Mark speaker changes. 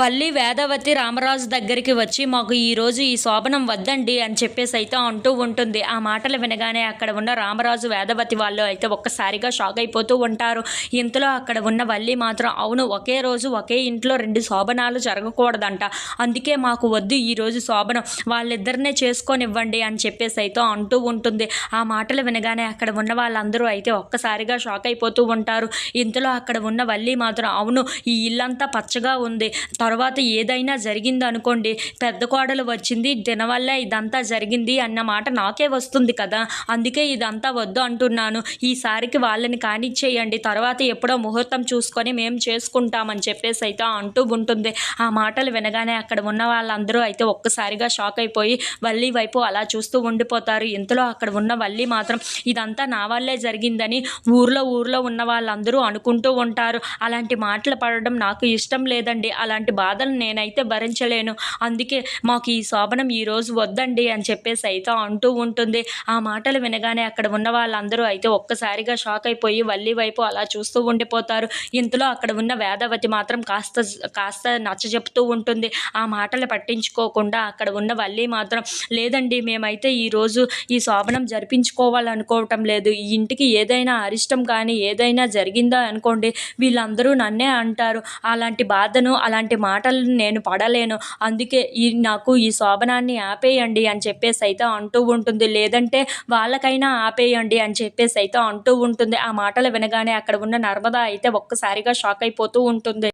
Speaker 1: వల్లి వేదవతి రామరాజు దగ్గరికి వచ్చి మాకు ఈరోజు ఈ శోభనం వద్దండి అని చెప్పేసి అయితే అంటూ ఉంటుంది. ఆ మాటలు వినగానే అక్కడ ఉన్న రామరాజు వేదవతి వాళ్ళు అయితే ఒక్కసారిగా షాక్ అయిపోతూ ఉంటారు. ఇంతలో అక్కడ ఉన్న వల్లి మాత్రం అవును ఒకే రోజు ఒకే ఇంట్లో రెండు శోభనాలు జరగకూడదంట. అందుకే మాకు వద్దు ఈరోజు శోభనం. వాళ్ళిద్దరినే చేసుకొనివ్వండి అని చెప్పేసి అయితే అంటూ ఉంటుంది. ఆ మాటలు వినగానే అక్కడ ఉన్న వాళ్ళందరూ అయితే ఒక్కసారిగా షాక్ అయిపోతూ ఉంటారు. ఇంతలో అక్కడ ఉన్న వల్లి మాత్రం అవును ఈ ఇల్లంతా పచ్చగా ఉంది. తర్వాత ఏదైనా జరిగింది అనుకోండి పెద్ద కోడలు వచ్చింది దీనివల్ల ఇదంతా జరిగింది అన్న మాట నాకే వస్తుంది కదా. అందుకే ఇదంతా వద్దు అంటున్నాను. ఈసారికి వాళ్ళని కానిచ్చేయండి. తర్వాత ఎప్పుడో ముహూర్తం చూసుకొని మేము చేసుకుంటామని చెప్పేసి అయితే అంటూ ఉంటుంది. ఆ మాటలు వినగానే అక్కడ ఉన్న వాళ్ళందరూ అయితే ఒక్కసారిగా షాక్ అయిపోయి వల్లి వైపు అలా చూస్తూ ఉండిపోతారు. ఇంతలో అక్కడ ఉన్న వల్లి మాత్రం ఇదంతా నా వల్లే జరిగిందని ఊర్లో ఊర్లో ఉన్న వాళ్ళందరూ అనుకుంటూ ఉంటారు. అలాంటి మాటలు పడడం నాకు ఇష్టం లేదండి. అలాంటి బాధలు నేనైతే భరించలేను. అందుకే మాకు ఈ శోభనం ఈరోజు వద్దండి అని చెప్పేసి అయితే అంటూ ఉంటుంది. ఆ మాటలు వినగానే అక్కడ ఉన్న వాళ్ళందరూ అయితే ఒక్కసారిగా షాక్ అయిపోయి వల్లి వైపు అలా చూస్తూ ఉండిపోతారు. ఇంతలో అక్కడ ఉన్న వేదవతి మాత్రం కాస్త కాస్త నచ్చ చెప్తూ ఉంటుంది. ఆ మాటలు పట్టించుకోకుండా అక్కడ ఉన్న వల్లి మాత్రం లేదండి మేమైతే ఈరోజు ఈ శోభనం జరిపించుకోవాలనుకోవటం లేదు. ఈ ఇంటికి ఏదైనా అరిష్టం కానీ ఏదైనా జరిగిందా అనుకోండి వీళ్ళందరూ నన్నే అంటారు. అలాంటి బాధను అలాంటి మాటలు నేను పడలేను. అందుకే ఈ నాకు ఈ శోభనాన్ని ఆపేయండి అని చెప్పేసి అయితే అంటూ ఉంటుంది. లేదంటే వాళ్ళకైనా ఆపేయండి అని చెప్పేసి అయితే అంటూ ఉంటుంది. ఆ మాటలు వినగానే అక్కడ ఉన్న నర్మదా అయితే ఒక్కసారిగా షాక్ అయిపోతూ ఉంటుంది.